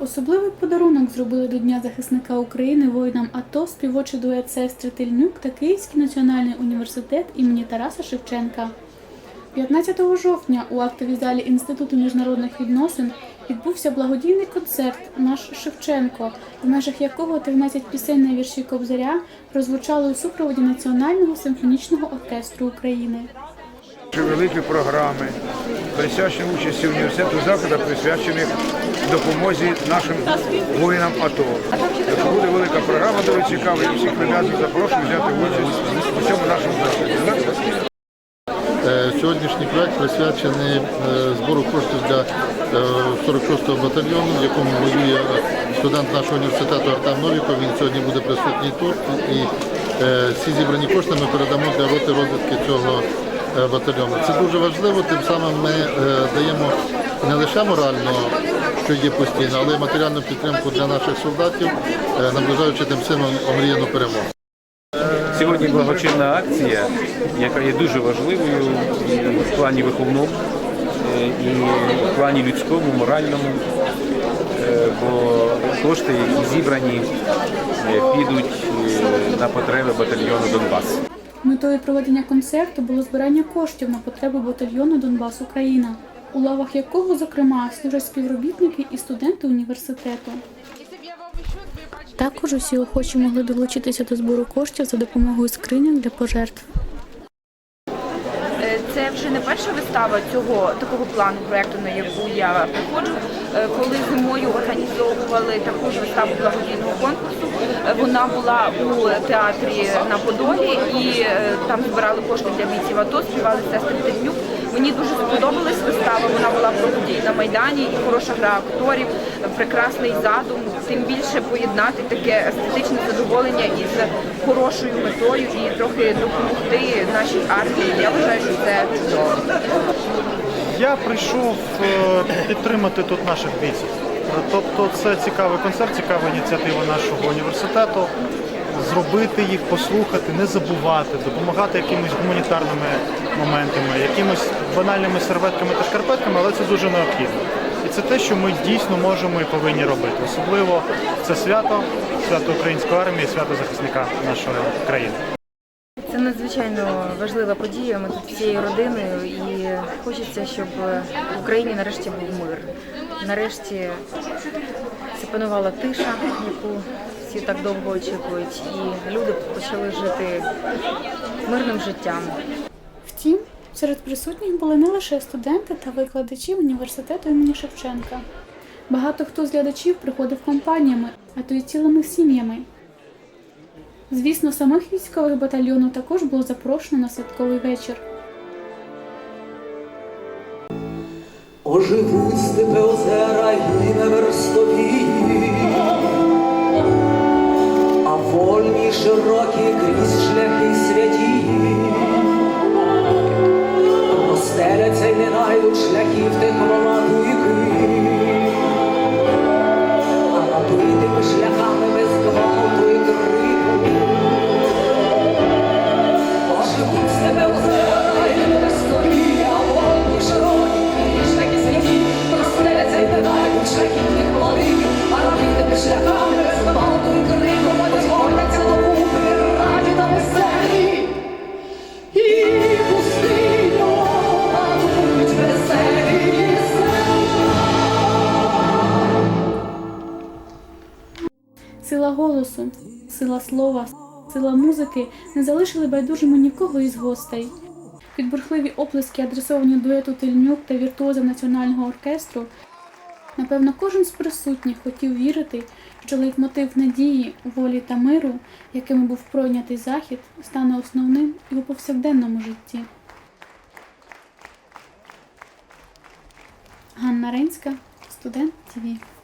Особливий подарунок зробили до Дня захисника України воїнам АТО співочий дует сестри Тельнюк та Київський національний університет імені Тараса Шевченка. 15 жовтня у актовій залі Інституту міжнародних відносин відбувся благодійний концерт Наш Шевченко, в межах якого 13 пісень на вірші Кобзаря прозвучали у супроводі Національного симфонічного оркестру України. Великі програми, присвячені участі університету заходах, присвячених допомозі нашим воїнам АТО. Якщо буде велика програма, дуже цікава, і всіх нав'язую, запрошую взяти участь у цьому нашому заході. Е, Сьогоднішній проект присвячений е, збору коштів для е, 46-го батальйону, в якому воює студент нашого університету Артем Новіков. Він сьогодні буде присутній тут. І е, всі зібрані кошти ми передамо для роти розвитки цього е, батальйону. Це дуже важливо. Тим самим ми е, даємо не лише морально, що є постійно, але й матеріальну підтримку для наших солдатів, е, наближаючи тим самим омріяну перемогу. Сьогодні благочинна акція, яка є дуже важливою в плані виховному, е, і в плані людському, моральному, Е, бо кошти, які зібрані, е, підуть е, на потреби батальйону Донбас. Метою проведення концерту було збирання коштів на потреби батальйону Донбас Україна, у лавах якого, зокрема, служать співробітники і студенти університету. Також усі охочі могли долучитися до збору коштів за допомогою скриньок для пожертв. Вже не перша вистава цього такого плану проекту, на яку я приходжу. Е, Коли зимою організовували таку виставу благодійного конкурсу, е, вона була у театрі на Подолі і е, там збирали кошти для бійців АТО, співали сестри Тельнюк. Мені дуже сподобалась вистава. Вона була про події на майдані, і хороша гра акторів, прекрасний задум. Тим більше поєднати таке естетичне задоволення із хорошою метою і трохи допомогти нашій армії. Я вважаю, що це чудово. Я прийшов е, підтримати тут наших бійців. Тобто це цікавий концерт, цікава ініціатива нашого університету. Зробити їх, послухати, не забувати, допомагати якимись гуманітарними моментами, якимись банальними серветками та шкарпетками, але це дуже необхідно. І це те, що ми дійсно можемо і повинні робити. Особливо це свято, свято української армії, свято захисника нашої країни. Надзвичайно важлива подія. Ми тут всією родиною, і хочеться, щоб в Україні нарешті був мир. Нарешті запанувала тиша, яку всі так довго очікують, і люди почали жити мирним життям. Втім, серед присутніх були не лише студенти та викладачі університету імені Шевченка. Багато хто з глядачів приходив компаніями, а то й цілими сім'ями. Звісно, самих військових батальйону також було запрошено на святковий вечір. Оживуть степи озера й не верстові, а вольні широкі крізь шляхи святі, розстеляться й не найдуть шляхів тих Сила голосу, сила слова, сила музики не залишили байдужими нікого із гостей. Під бурхливі оплески, адресовані дуету Тельнюк та віртуозам національного оркестру, напевно, кожен з присутніх хотів вірити, що лейтмотив надії, волі та миру, якими був пройнятий захід, стане основним і у повсякденному житті. Ганна Ренська, студент ТВ.